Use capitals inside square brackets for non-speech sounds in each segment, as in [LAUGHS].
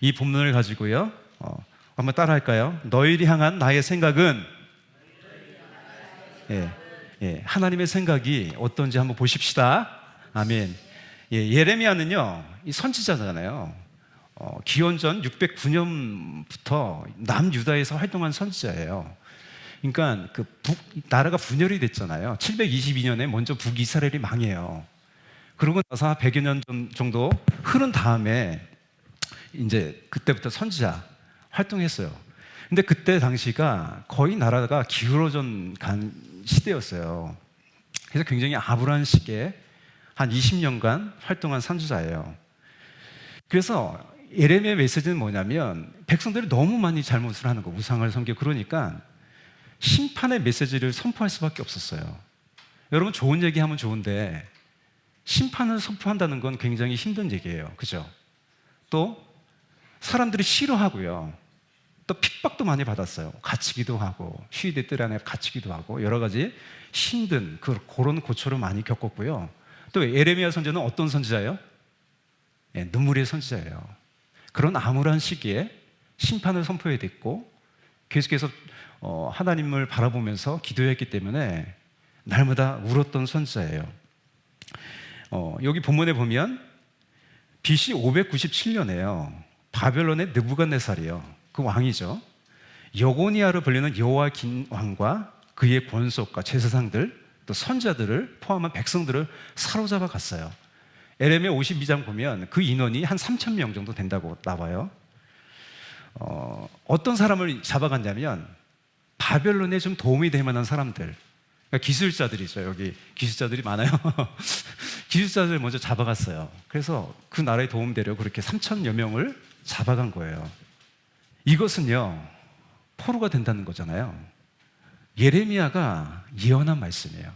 이 본문을 가지고요. 어, 한번 따라 할까요? 너희를 향한 나의 생각은 예, 예, 하나님의 생각이 어떤지 한번 보십시다. 아멘. 예, 예레미야는요, 이 선지자잖아요. 어, 기원전 609년부터 남유다에서 활동한 선지자예요. 그러니까 그 북, 나라가 분열이 됐잖아요. 722년에 먼저 북이스라엘이 망해요. 그러고 나서 100여 년 좀- 정도 흐른 다음에 이제 그때부터 선지자 활동했어요. 근데 그때 당시가 거의 나라가 기울어져 간 시대였어요. 그래서 굉장히 시기에 한 20년간 활동한 선지자예요. 그래서 예레미야 메시지는 뭐냐면 백성들이 너무 많이 잘못을 하는 거, 우상을 섬기고 그러니까 심판의 메시지를 선포할 수밖에 없었어요. 여러분 좋은 얘기하면 좋은데 심판을 선포한다는 건 굉장히 힘든 얘기예요. 그죠? 또 사람들이 싫어하고요. 또 핍박도 많이 받았어요. 갇히기도 하고 휴일의 뜰 안에 갇히기도 하고 여러 가지 힘든 그 그런 고초를 많이 겪었고요. 또 에레미야 선지자는 어떤 선지자예요? 예, 눈물의 선지자예요. 그런 암울한 시기에 심판을 선포해야 됐고 계속해서 어, 하나님을 바라보면서 기도했기 때문에 날마다 울었던 선지자예요. 어, 여기 본문에 보면 BC 597년에요. 바벨론의 느부갓네살이요. 그 왕이죠. 여고니아로 불리는 여호와긴 왕과 그의 권속과 제사상들 또 선자들을 포함한 백성들을 사로잡아 갔어요. 에레미야 52장 보면 그 인원이 한 3천 명 정도 된다고 나와요. 어, 어떤 사람을 잡아갔냐면 바벨론에 좀 도움이 될 만한 사람들, 그러니까 기술자들이죠. 여기 기술자들이 많아요. [LAUGHS] 기술자들 먼저 잡아갔어요. 그래서 그 나라에 도움되려 그렇게 3천여 명을 잡아간 거예요. 이것은요, 포로가 된다는 거잖아요. 예레미야가 예언한 말씀이에요.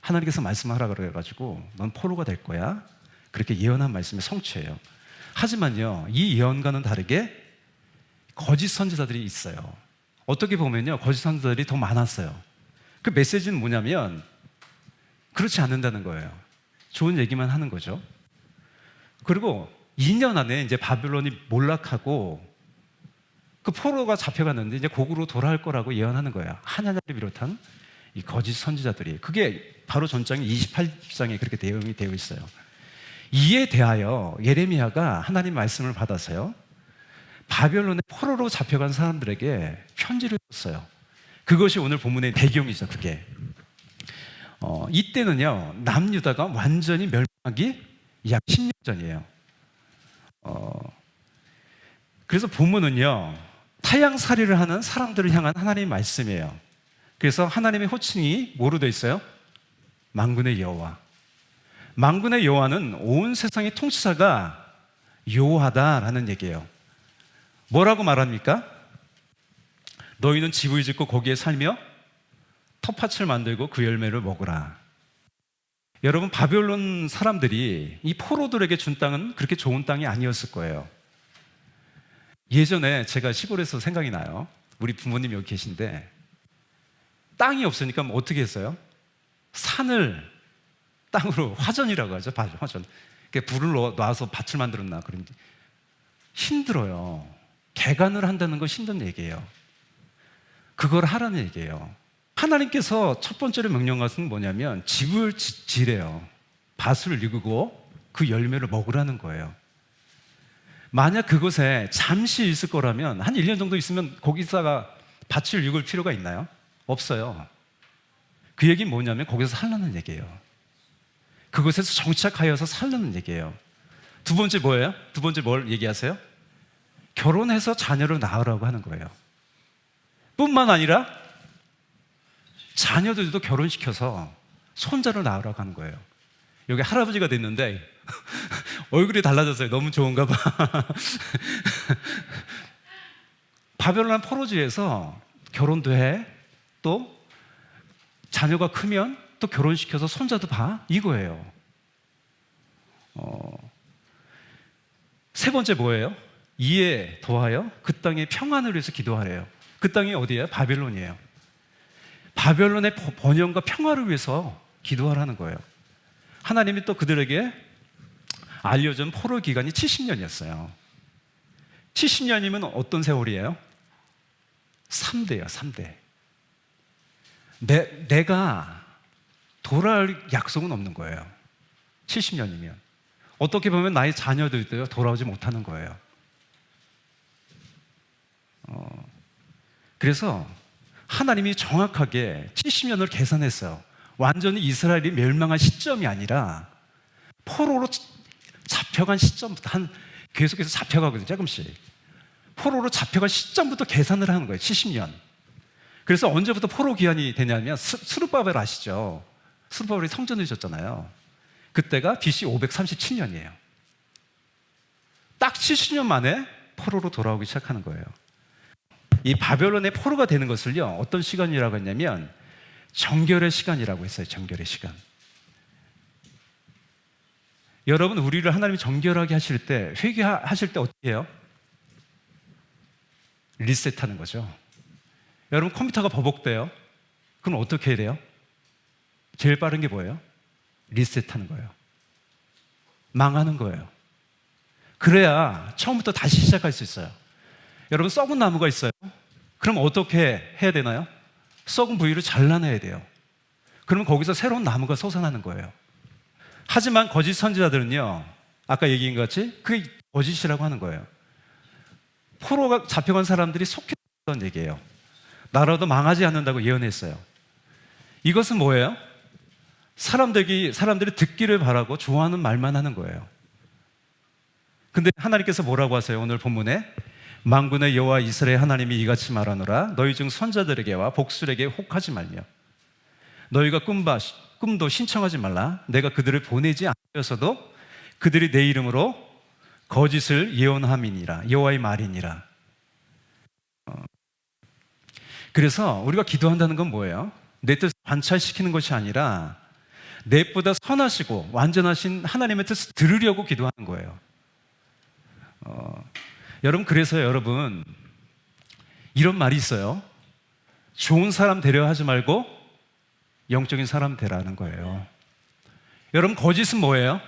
하나님께서 말씀하라 그래가지고 넌 포로가 될 거야. 그렇게 예언한 말씀이 성취예요. 하지만요, 이 예언과는 다르게 거짓 선지자들이 있어요. 어떻게 보면요, 거짓 선지자들이 더 많았어요. 그 메시지는 뭐냐면 그렇지 않는다는 거예요. 좋은 얘기만 하는 거죠. 그리고 2년 안에 이제 바벨론이 몰락하고 그 포로가 잡혀갔는데 이제 고국으로 돌아올 거라고 예언하는 거예요. 하나님을 비롯한 이 거짓 선지자들이 그게 바로 전장의 28장에 그렇게 내용이 되어 있어요. 이에 대하여 예레미야가 하나님 말씀을 받아서요. 바벨론의 포로로 잡혀간 사람들에게 편지를 썼어요. 그것이 오늘 본문의 배경이죠. 그게 어, 이때는요 남유다가 완전히 멸망하기 약 10년 전이에요. 어, 그래서 본문은요 타양살이를 하는 사람들을 향한 하나님의 말씀이에요. 그래서 하나님의 호칭이 뭐로 되어 있어요? 망군의 여호와. 망군의 여호와는 온 세상의 통치자가 여호와다라는 얘기예요. 뭐라고 말합니까? 너희는 집을 짓고 거기에 살며 텃밭을 만들고 그 열매를 먹으라. 여러분 바벨론 사람들이 이 포로들에게 준 땅은 그렇게 좋은 땅이 아니었을 거예요. 예전에 제가 시골에서 생각이 나요. 우리 부모님 여기 계신데 땅이 없으니까 뭐 어떻게 했어요? 산을 땅으로 화전이라고 하죠. 화전. 불을 놔서 밭을 만들었나 그런지 힘들어요. 개간을 한다는 건 힘든 얘기예요. 그걸 하라는 얘기예요. 하나님께서 첫 번째로 명령하신 뭐냐면 집을 지- 지래요. 밭을 익고 그 열매를 먹으라는 거예요. 만약 그곳에 잠시 있을 거라면 한 1년 정도 있으면 거기다가 밭을 익을 필요가 있나요? 없어요. 그 얘기는 뭐냐면 거기서 살라는 얘기예요. 그곳에서 정착하여서 살라는 얘기예요. 두 번째 뭐예요? 두 번째 뭘 얘기하세요? 결혼해서 자녀를 낳으라고 하는 거예요. 뿐만 아니라 자녀들도 결혼시켜서 손자를 낳으라고 하는 거예요. 여기 할아버지가 됐는데 [LAUGHS] 얼굴이 달라졌어요. 너무 좋은가 봐. [LAUGHS] 바벨론 포로지에서 결혼도 해. 또 자녀가 크면 또 결혼시켜서 손자도 봐. 이거예요. 어, 세 번째 뭐예요? 이에 더하여 그 땅의 평안을 위해서 기도하래요. 그 땅이 어디예요? 바벨론이에요. 바벨론의 버- 번영과 평화를 위해서 기도하라는 거예요. 하나님이 또 그들에게 알려준 포로 기간이 70년이었어요. 70년이면 어떤 세월이에요? 3대예요, 3대. 내, 내가 돌아올 약속은 없는 거예요. 70년이면. 어떻게 보면 나의 자녀들도 돌아오지 못하는 거예요. 어, 그래서 하나님이 정확하게 70년을 계산했어요. 완전히 이스라엘이 멸망한 시점이 아니라 포로로 잡혀간 시점부터 한 계속해서 잡혀가거든요. 조금씩. 포로로 잡혀간 시점부터 계산을 하는 거예요. 70년. 그래서 언제부터 포로 기한이 되냐면 스, 스룹바벨 아시죠? 스룹바벨이 성전을 졌잖아요. 그때가 BC 537년이에요. 딱 70년 만에 포로로 돌아오기 시작하는 거예요. 이 바벨론의 포로가 되는 것을요, 어떤 시간이라고 했냐면, 정결의 시간이라고 했어요, 정결의 시간. 여러분, 우리를 하나님이 정결하게 하실 때, 회개하실 때 어떻게 해요? 리셋하는 거죠. 여러분, 컴퓨터가 버벅대요. 그럼 어떻게 해야 돼요? 제일 빠른 게 뭐예요? 리셋하는 거예요. 망하는 거예요. 그래야 처음부터 다시 시작할 수 있어요. 여러분, 썩은 나무가 있어요. 그럼 어떻게 해야 되나요? 썩은 부위를 잘라내야 돼요. 그러면 거기서 새로운 나무가 솟아나는 거예요. 하지만 거짓 선지자들은요, 아까 얘기한 것 같이 그게 거짓이라고 하는 거예요. 포로가 잡혀간 사람들이 속했던 얘기예요. 나라도 망하지 않는다고 예언했어요. 이것은 뭐예요? 사람들이, 사람들이 듣기를 바라고 좋아하는 말만 하는 거예요. 근데 하나님께서 뭐라고 하세요? 오늘 본문에 만군의 여호와 이스라엘 하나님이 이같이 말하노라 너희 중 선자들에게와 복술에게 혹하지 말며 너희가 꿈바, 꿈도 신청하지 말라 내가 그들을 보내지 않으서도 그들이 내 이름으로 거짓을 예언함이니라 여호와의 말이니라 어. 그래서 우리가 기도한다는 건 뭐예요? 내 뜻을 관찰시키는 것이 아니라 내보다 선하시고 완전하신 하나님의 뜻을 들으려고 기도하는 거예요. 어, 여러분 그래서 여러분 이런 말이 있어요. 좋은 사람 되려 하지 말고 영적인 사람 되라는 거예요. 여러분 거짓은 뭐예요?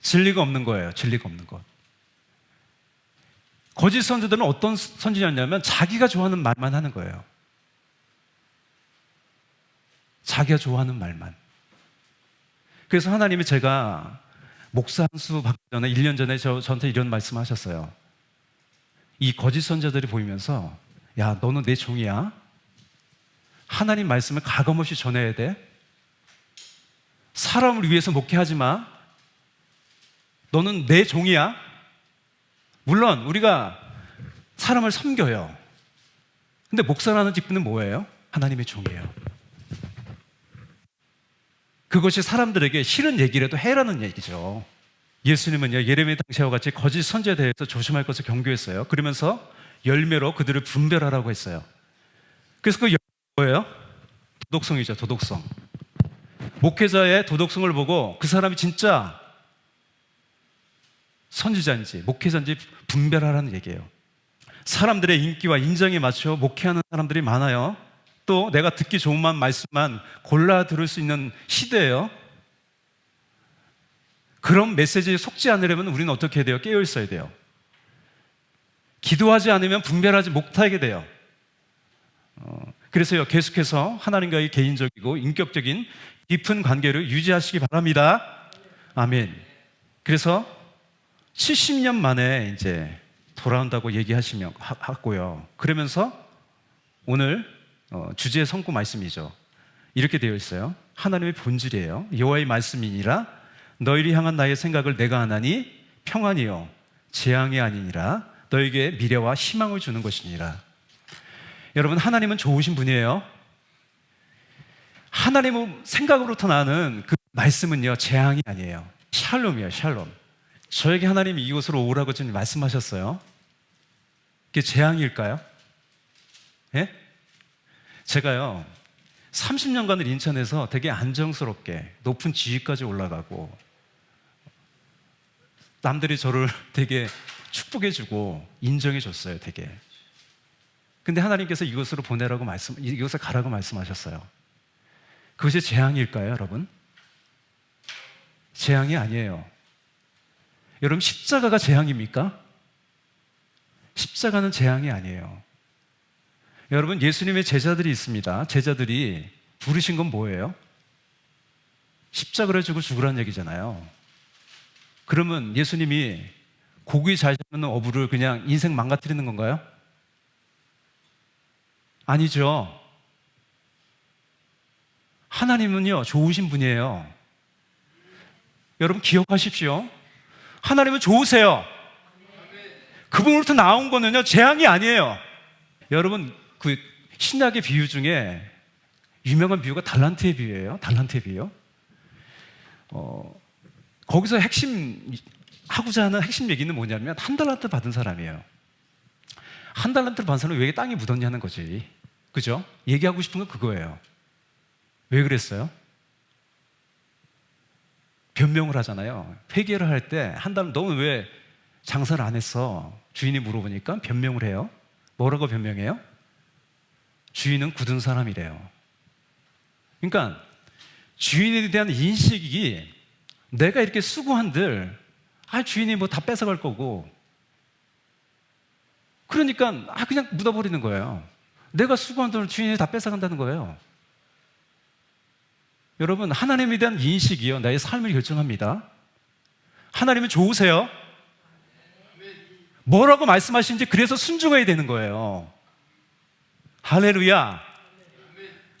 진리가 없는 거예요. 진리가 없는 것. 거짓 선지들은 어떤 선지자냐면 자기가 좋아하는 말만 하는 거예요. 자기가 좋아하는 말만. 그래서 하나님이 제가 목사 한 수 받기 전에 1년 전에 저, 저한테 이런 말씀 하셨어요. 이 거짓 선자들이 보이면서 야 너는 내 종이야. 하나님 말씀을 가감없이 전해야 돼. 사람을 위해서 목회하지 마. 너는 내 종이야. 물론 우리가 사람을 섬겨요. 근데 목사라는 직분은 뭐예요? 하나님의 종이에요. 그것이 사람들에게 싫은 얘기라도 해라는 얘기죠. 예수님은요, 예레미야 당시와 같이 거짓 선지에 대해서 조심할 것을 경고했어요. 그러면서 열매로 그들을 분별하라고 했어요. 그래서 그 뭐예요? 도덕성이죠, 도덕성. 목회자의 도덕성을 보고 그 사람이 진짜 선지자인지 목회자인지 분별하라는 얘기예요. 사람들의 인기와 인정에 맞춰 목회하는 사람들이 많아요. 또 내가 듣기 좋은 만 말씀만 골라 들을 수 있는 시대예요. 그런 메시지에 속지 않으려면 우리는 어떻게 해야 돼요? 깨어 있어야 돼요. 기도하지 않으면 분별하지 못하게 돼요. 어, 그래서요, 계속해서 하나님과의 개인적이고 인격적인 깊은 관계를 유지하시기 바랍니다. 아멘. 그래서 70년 만에 이제 돌아온다고 얘기하시며 하고요. 그러면서 오늘 어, 주제의 성구 말씀이죠. 이렇게 되어 있어요. 하나님의 본질이에요. 여호와의 말씀이니라 너희를 향한 나의 생각을 내가 하나니 평안이요 재앙이 아니니라 너에게 미래와 희망을 주는 것이니라. 여러분 하나님은 좋으신 분이에요. 하나님의 생각으로부터 나는 그 말씀은요 재앙이 아니에요. 샬롬이에요. 샬롬. 저에게 하나님이 이곳으로 오라고 지금 말씀하셨어요. 그게 재앙일까요? 예? 제가요, 30년간을 인천에서 되게 안정스럽게 높은 지위까지 올라가고, 남들이 저를 [LAUGHS] 되게 축복해주고 인정해줬어요, 되게. 근데 하나님께서 이곳으로 보내라고 말씀, 이곳에 가라고 말씀하셨어요. 그것이 재앙일까요, 여러분? 재앙이 아니에요. 여러분, 십자가가 재앙입니까? 십자가는 재앙이 아니에요. 여러분, 예수님의 제자들이 있습니다. 제자들이 부르신 건 뭐예요? 십자가를 지고 죽으라는 얘기잖아요. 그러면 예수님이 고기 잘 잡는 어부를 그냥 인생 망가뜨리는 건가요? 아니죠. 하나님은요, 좋으신 분이에요. 여러분 기억하십시오. 하나님은 좋으세요. 그분으로부터 나온 거는요, 재앙이 아니에요. 여러분, 그 신약의 비유 중에 유명한 비유가 달란트의 비유예요. 달란트의 비유. 어, 거기서 핵심 하고자 하는 핵심 얘기는 뭐냐면 한 달란트 받은 사람이에요. 한 달란트를 받은 사람은 왜 땅에 묻었냐는 거지. 그죠? 얘기하고 싶은 건 그거예요. 왜 그랬어요? 변명을 하잖아요. 회계를 할 때 한달 너는 왜 장사를 안 했어? 주인이 물어보니까 변명을 해요. 뭐라고 변명해요? 주인은 굳은 사람이래요. 그러니까 주인에 대한 인식이 내가 이렇게 수고한들 아 주인이 뭐 다 뺏어갈 거고 그러니까 아 그냥 묻어버리는 거예요. 내가 수고한 돈을 주인이 다 뺏어간다는 거예요. 여러분 하나님에 대한 인식이요 나의 삶을 결정합니다. 하나님은 좋으세요. 뭐라고 말씀하시는지 그래서 순종해야 되는 거예요. 할렐루야.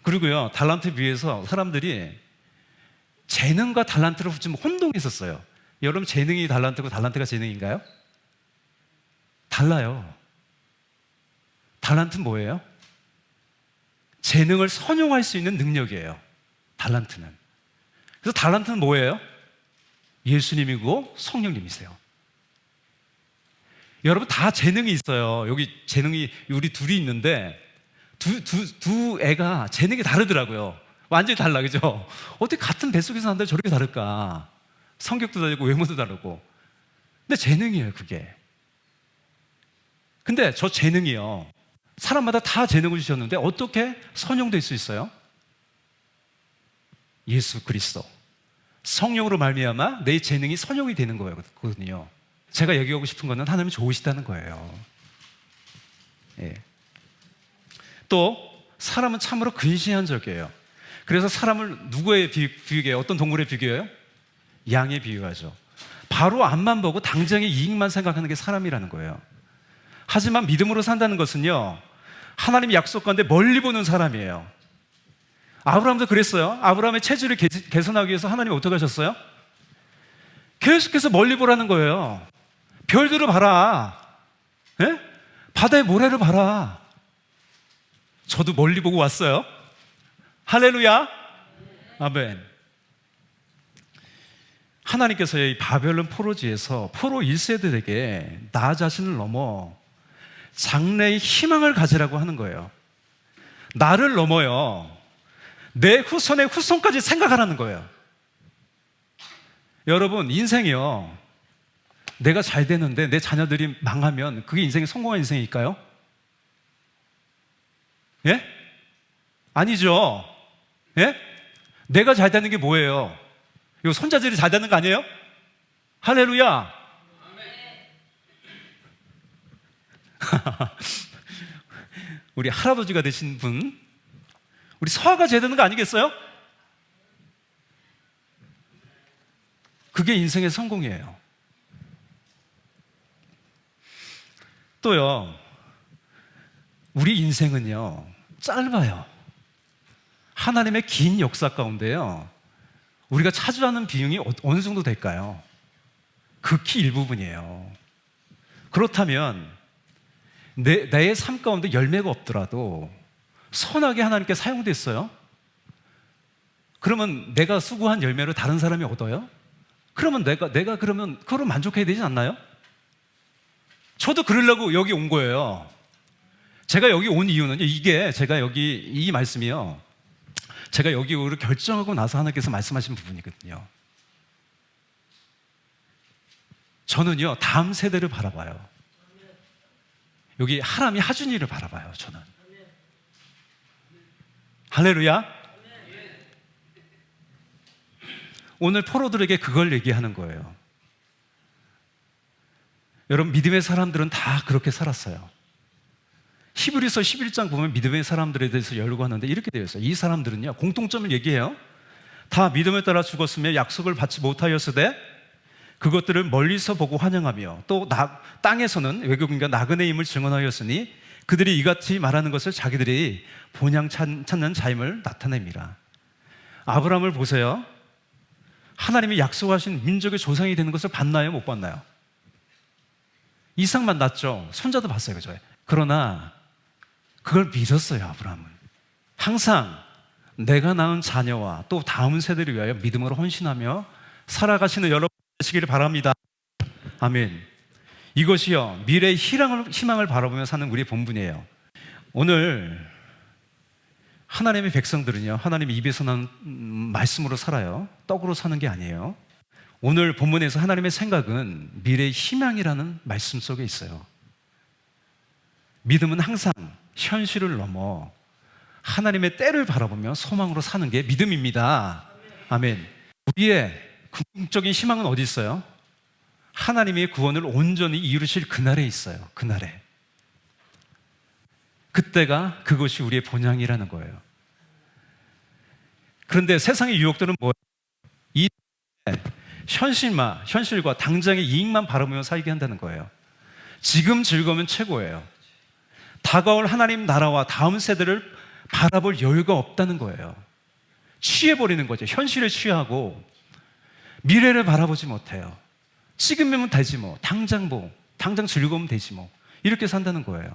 그리고요 달란트 비유에서 사람들이 재능과 달란트를 좀 혼동했었어요. 여러분 재능이 달란트고 달란트가 재능인가요? 달라요. 달란트는 뭐예요? 재능을 선용할 수 있는 능력이에요. 달란트는. 그래서 달란트는 뭐예요? 예수님이고 성령님이세요. 여러분 다 재능이 있어요. 여기 재능이 우리 둘이 있는데 두, 두, 두 애가 재능이 다르더라고요. 완전히 달라, 그죠? 어떻게 같은 뱃속에서 난데 저렇게 다를까? 성격도 다르고 외모도 다르고. 근데 재능이에요, 그게. 근데 저 재능이요. 사람마다 다 재능을 주셨는데 어떻게 선용될 수 있어요? 예수 그리스도. 성령으로 말미암아 내 재능이 선용이 되는 거거든요. 제가 얘기하고 싶은 거는 하나님 좋으시다는 거예요. 예. 또 사람은 참으로 근시한 적이에요. 그래서 사람을 누구에 비유해요? 어떤 동물에 비교해요? 양에 비유하죠. 바로 앞만 보고 당장의 이익만 생각하는 게 사람이라는 거예요. 하지만 믿음으로 산다는 것은요, 하나님이 약속한데 멀리 보는 사람이에요. 아브라함도 그랬어요. 아브라함의 체질을 개, 개선하기 위해서 하나님이 어떻게 하셨어요? 계속해서 멀리 보라는 거예요. 별들을 봐라. 예? 바다의 모래를 봐라. 저도 멀리 보고 왔어요. 할렐루야. 아멘. 하나님께서 이 바벨론 포로지에서 포로 1세들에게 나 자신을 넘어 장래의 희망을 가지라고 하는 거예요. 나를 넘어요. 내 후손의 후손까지 생각하라는 거예요. 여러분, 인생이요. 내가 잘 되는데 내 자녀들이 망하면 그게 인생이 성공한 인생일까요? 예? 아니죠. 예? 내가 잘 되는 게 뭐예요? 이거 손자들이 잘 되는 거 아니에요? 할렐루야. [LAUGHS] 우리 할아버지가 되신 분, 우리 서아가 잘 되는 거 아니겠어요? 그게 인생의 성공이에요. 또요, 우리 인생은요, 짧아요. 하나님의 긴 역사 가운데요, 우리가 차지하는 비용이 어- 어느 정도 될까요? 극히 일부분이에요. 그렇다면, 내, 나의 삶 가운데 열매가 없더라도 선하게 하나님께 사용됐어요? 그러면 내가 수고한 열매를 다른 사람이 얻어요? 그러면 내가, 내가 그러면 그걸로 만족해야 되지 않나요? 저도 그러려고 여기 온 거예요. 제가 여기 온 이유는 이게 제가 여기 이 말씀이요. 제가 여기 오를 결정하고 나서 하나님께서 말씀하신 부분이거든요. 저는요, 다음 세대를 바라봐요. 여기 하람이 하준이를 바라봐요, 저는. 할렐루야. 오늘 포로들에게 그걸 얘기하는 거예요. 여러분 믿음의 사람들은 다 그렇게 살았어요. 히브리서 11장 보면 믿음의 사람들에 대해서 열고 하는데 이렇게 되어 있어요. 이 사람들은요 공통점을 얘기해요. 다 믿음에 따라 죽었으며 약속을 받지 못하였으되 그것들을 멀리서 보고 환영하며 또 나- 땅에서는 외국인과 나그네임을 증언하였으니 그들이 이같이 말하는 것을 자기들이 본향 찾- 찾는 자임을 나타냅니다. 아브라함을 보세요. 하나님이 약속하신 민족의 조상이 되는 것을 봤나요? 못 봤나요? 이상만 났죠. 손자도 봤어요. 그죠? 그러나 그걸 믿었어요. 아브라함은. 항상 내가 낳은 자녀와 또 다음 세대를 위하여 믿음으로 헌신하며 살아가시는 여러분 되시기를 바랍니다. 아멘. 이것이요 미래의 희망을, 희망을 바라보며 사는 우리의 본분이에요. 오늘 하나님의 백성들은요 하나님 입에서 나는 음, 말씀으로 살아요. 떡으로 사는 게 아니에요. 오늘 본문에서 하나님의 생각은 미래의 희망이라는 말씀 속에 있어요. 믿음은 항상 현실을 넘어 하나님의 때를 바라보며 소망으로 사는 게 믿음입니다. 아멘. 우리의 궁극적인 희망은 어디 있어요? 하나님의 구원을 온전히 이루실 그날에 있어요. 그날에. 그때가 그것이 우리의 본향이라는 거예요. 그런데 세상의 유혹들은 뭐예요? 이 현실만, 현실과 당장의 이익만 바라보며 살게 한다는 거예요. 지금 즐거우면 최고예요. 다가올 하나님 나라와 다음 세대를 바라볼 여유가 없다는 거예요. 취해버리는 거죠. 현실에 취하고 미래를 바라보지 못해요. 지금이면 되지 뭐. 당장 뭐. 당장 즐거우면 되지 뭐. 이렇게 산다는 거예요.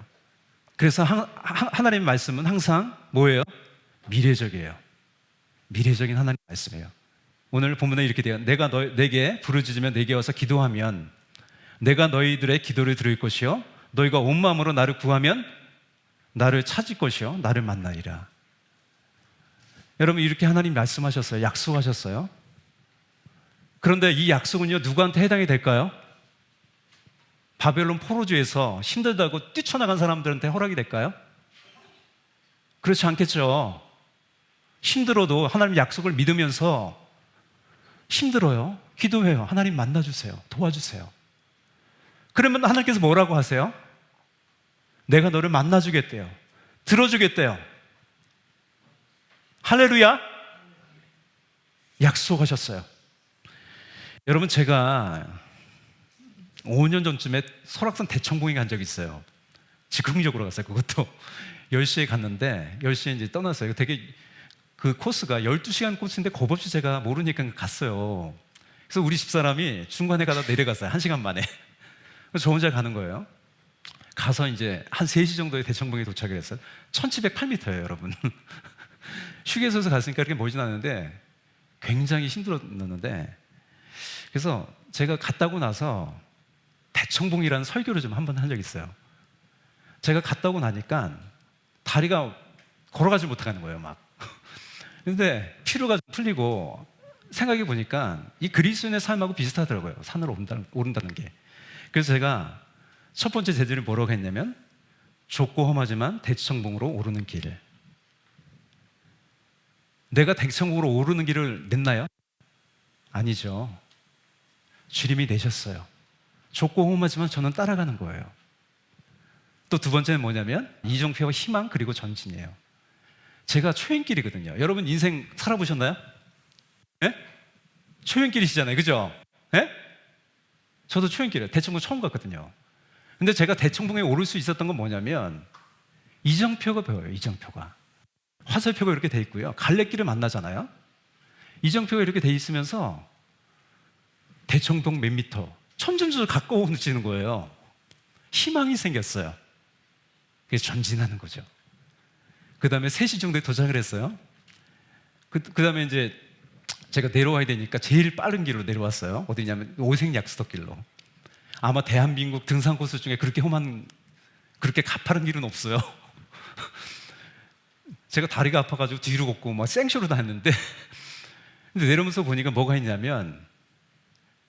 그래서 하, 하나님의 말씀은 항상 뭐예요? 미래적이에요. 미래적인 하나님 말씀이에요. 오늘 본문에 이렇게 돼요. 내가 너, 내게 부르짖으면 내게 와서 기도하면 내가 너희들의 기도를 들을 것이요. 너희가 온 마음으로 나를 구하면 나를 찾을 것이요. 나를 만나리라. 여러분 이렇게 하나님 말씀하셨어요. 약속하셨어요. 그런데 이 약속은요 누구한테 해당이 될까요? 바벨론 포로주에서 힘들다고 뛰쳐나간 사람들한테 허락이 될까요? 그렇지 않겠죠. 힘들어도 하나님 약속을 믿으면서 힘들어요. 기도해요. 하나님 만나주세요. 도와주세요. 그러면 하나님께서 뭐라고 하세요? 내가 너를 만나주겠대요. 들어주겠대요. 할렐루야! 약속하셨어요. 여러분, 제가 5년 전쯤에 설악산 대청봉에 간 적이 있어요. 즉흥적으로 갔어요. 그것도 [LAUGHS] 10시에 갔는데 10시에 이제 떠났어요. 되게 그 코스가 12시간 코스인데 겁없이 제가 모르니까 갔어요. 그래서 우리 집사람이 중간에 가다 내려갔어요. 1시간 만에. [LAUGHS] 저 혼자 가는 거예요. 가서 이제 한 3시 정도에 대청봉에 도착을 했어요. 1708m예요, 여러분. [LAUGHS] 휴게소에서 갔으니까 그렇게 멀진 않은데 굉장히 힘들었는데 그래서 제가 갔다고 나서 대청봉이라는 설교를 좀 한 번 한 적이 있어요. 제가 갔다 오고 나니까 다리가 걸어가지 못하는 거예요, 막. [LAUGHS] 근데 피로가 좀 풀리고 생각해 보니까 이 그리스도인의 삶하고 비슷하더라고요. 산으로 오른다는, 오른다는 게. 그래서 제가 첫 번째 제재를 뭐라고 했냐면 좁고 험하지만 대청봉으로 오르는 길을. 내가 대청봉으로 오르는 길을 냈나요? 아니죠. 주님이 내셨어요. 좁고 험하지만 저는 따라가는 거예요. 또 두 번째는 뭐냐면 이종표와 희망 그리고 전진이에요. 제가 초행길이거든요. 여러분 인생 살아보셨나요? 예? 초행길이시잖아요. 그죠? 예? 저도 초행길이에요. 대청봉 처음 갔거든요. 근데 제가 대청봉에 오를 수 있었던 건 뭐냐면 이정표가 보여요. 이정표가. 화살표가 이렇게 돼 있고요. 갈래길을 만나잖아요. 이정표가 이렇게 돼 있으면서 대청봉 몇 미터 천천히 가까워지는 거예요. 희망이 생겼어요. 그래서 전진하는 거죠. 그 다음에 3시 정도에 도착을 했어요. 그, 그 다음에 이제 제가 내려와야 되니까 제일 빠른 길로 내려왔어요. 어디냐면 오색 약수도길로. 아마 대한민국 등산 코스 중에 그렇게 험한, 그렇게 가파른 길은 없어요. [LAUGHS] 제가 다리가 아파가지고 뒤로 걷고 막 생쇼로 다녔는데, 근데 내려오면서 보니까 뭐가 있냐면,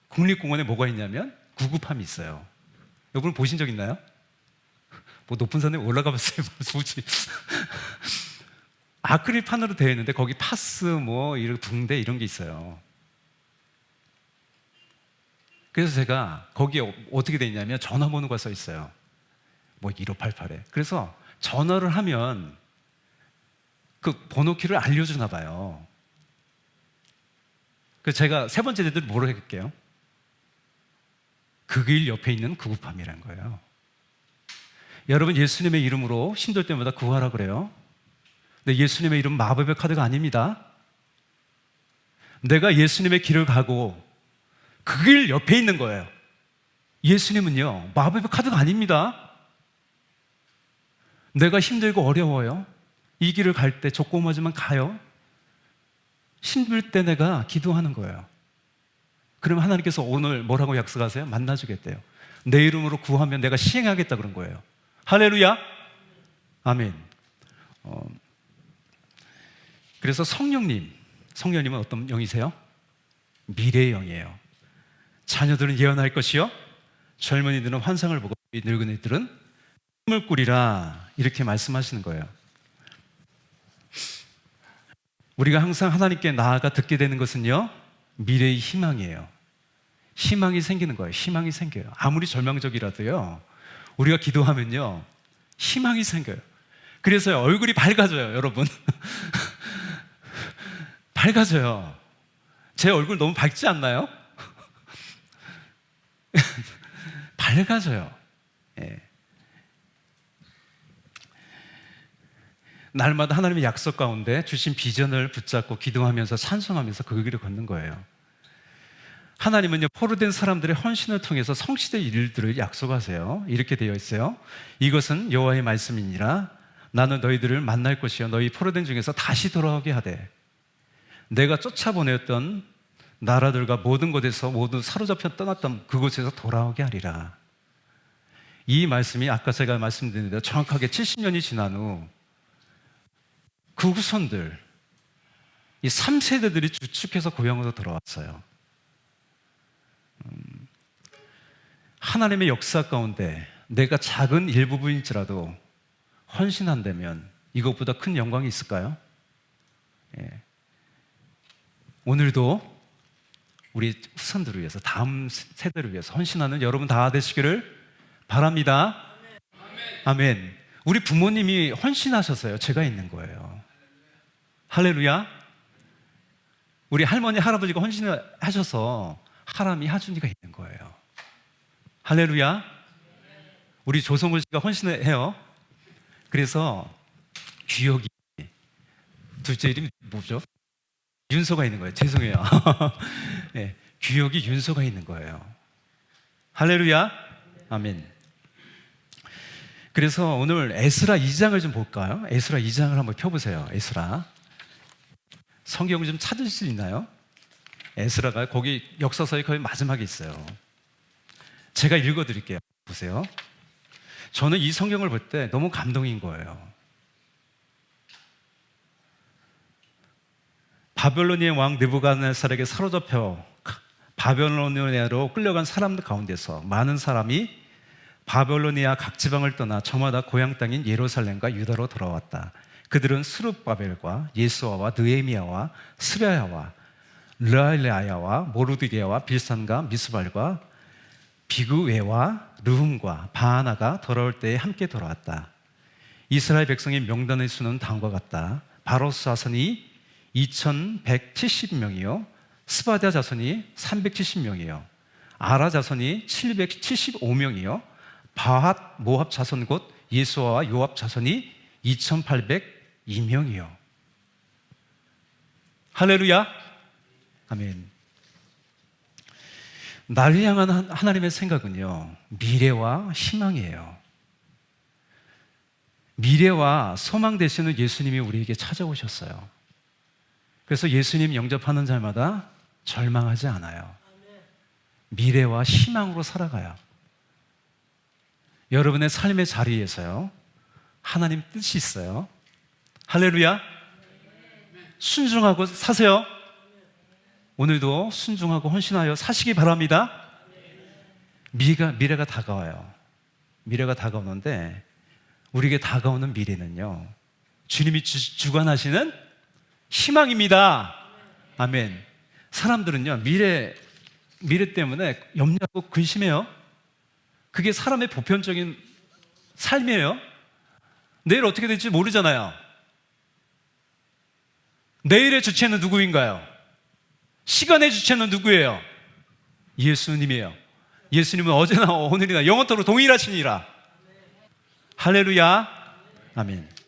국립공원에 뭐가 있냐면, 구급함이 있어요. 여러분 보신 적 있나요? 뭐 높은 산에 올라가 봤어요. [LAUGHS] 굳이. 아크릴판으로 되어 있는데 거기 파스 뭐 이런 붕대 이런 게 있어요. 그래서 제가 거기에 어- 어떻게 돼 있냐면 전화번호가 써 있어요. 뭐 1588에. 그래서 전화를 하면 그 번호키를 알려주나 봐요. 그 제가 세 번째 대들 뭐로 할게요? 그 길 옆에 있는 구급함이라는 거예요. 여러분 예수님의 이름으로 힘들 때마다 구하라 그래요. 근데 예수님의 이름 마법의 카드가 아닙니다. 내가 예수님의 길을 가고 그 길 옆에 있는 거예요. 예수님은요, 마법의 카드가 아닙니다. 내가 힘들고 어려워요. 이 길을 갈 때 조그마지만 가요. 힘들 때 내가 기도하는 거예요. 그럼 하나님께서 오늘 뭐라고 약속하세요? 만나주겠대요. 내 이름으로 구하면 내가 시행하겠다 그런 거예요. 할렐루야. 아멘. 어, 그래서 성령님, 성령님은 어떤 영이세요? 미래의 영이에요. 자녀들은 예언할 것이요. 젊은이들은 환상을 보고 이 늙은이들은 꿈을 꾸리라 이렇게 말씀하시는 거예요. 우리가 항상 하나님께 나아가 듣게 되는 것은요. 미래의 희망이에요. 희망이 생기는 거예요. 희망이 생겨요. 아무리 절망적이라도요. 우리가 기도하면요. 희망이 생겨요. 그래서 얼굴이 밝아져요, 여러분. [LAUGHS] 밝아져요. 제 얼굴 너무 밝지 않나요? 밝아져요. 예. 날마다 하나님의 약속 가운데 주신 비전을 붙잡고 기도하면서 찬송하면서 그 길을 걷는 거예요. 하나님은요, 포로된 사람들의 헌신을 통해서 성취될 일들을 약속하세요. 이렇게 되어 있어요. 이것은 여호와의 말씀이니라. 나는 너희들을 만날 것이요. 너희 포로된 중에서 다시 돌아오게 하되. 내가 쫓아보냈던 나라들과 모든 곳에서 모두 사로잡혀 떠났던 그곳에서 돌아오게 하리라. 이 말씀이 아까 제가 말씀드린 대로 정확하게 70년이 지난 후 그 후손들, 이 3세대들이 주축해서 고향으로 돌아왔어요. 음, 하나님의 역사 가운데 내가 작은 일부분일지라도 헌신한다면 이것보다 큰 영광이 있을까요? 예. 오늘도 우리 후손들을 위해서 다음 세대를 위해서 헌신하는 여러분 다 되시기를 바랍니다. 아멘. 우리 부모님이 헌신하셨어요. 제가 있는 거예요. 할렐루야. 우리 할머니 할아버지가 헌신을 하셔서 하람이 하준이가 있는 거예요. 할렐루야. 우리 조성훈 씨가 헌신을 해요. 그래서 귀혁이 둘째 이름이 뭐죠? 윤서가 있는 거예요. 죄송해요. [LAUGHS] 네, 귀혁이 윤서가 있는 거예요. 할렐루야. 아멘. 그래서 오늘 에스라 2장을 좀 볼까요? 에스라 2장을 한번 펴보세요. 에스라. 성경 좀 찾을 수 있나요? 에스라가 거기 역사서의 거의 마지막에 있어요. 제가 읽어드릴게요. 보세요. 저는 이 성경을 볼 때 너무 감동인 거예요. 바벨로니의 왕 느부갓네살에게 사로잡혀 바벨로니아로 끌려간 사람들 가운데서 많은 사람이 바벨로니아 각 지방을 떠나 저마다 고향 땅인 예루살렘과 유다로 돌아왔다. 그들은 스룹바벨과 예수아와 느에미아와 스랴야와 르알레아야와 모르드게와 빌산과 미스발과 비그웨와 르훔과 바하나가 돌아올 때에 함께 돌아왔다. 이스라엘 백성의 명단의 수는 다음과 같다. 바로스 자손이 2170명이요. 스바디아 자손이 370명이요. 아라 자손이 775명이요. 바핫 모압 자손 곧 예수아와 요압 자손이 2802명이요. 할렐루야. 아멘. 나를 향한 하- 하나님의 생각은요, 미래와 희망이에요. 미래와 소망 되시는 예수님이 우리에게 찾아오셨어요. 그래서 예수님 영접하는 자마다 절망하지 않아요. 미래와 희망으로 살아가요. 여러분의 삶의 자리에서요, 하나님 뜻이 있어요. 할렐루야. 순종하고 사세요. 오늘도 순종하고 헌신하여 사시기 바랍니다. 미래가, 미래가 다가와요. 미래가 다가오는데 우리에게 다가오는 미래는요. 주님이 주, 주관하시는 희망입니다. 아멘. 사람들은요, 미래 미래 때문에 염려하고 근심해요. 그게 사람의 보편적인 삶이에요. 내일 어떻게 될지 모르잖아요. 내일의 주체는 누구인가요? 시간의 주체는 누구예요? 예수님이에요. 예수님은 어제나 오늘이나 영원토록 동일하시니라. 할렐루야. 아멘.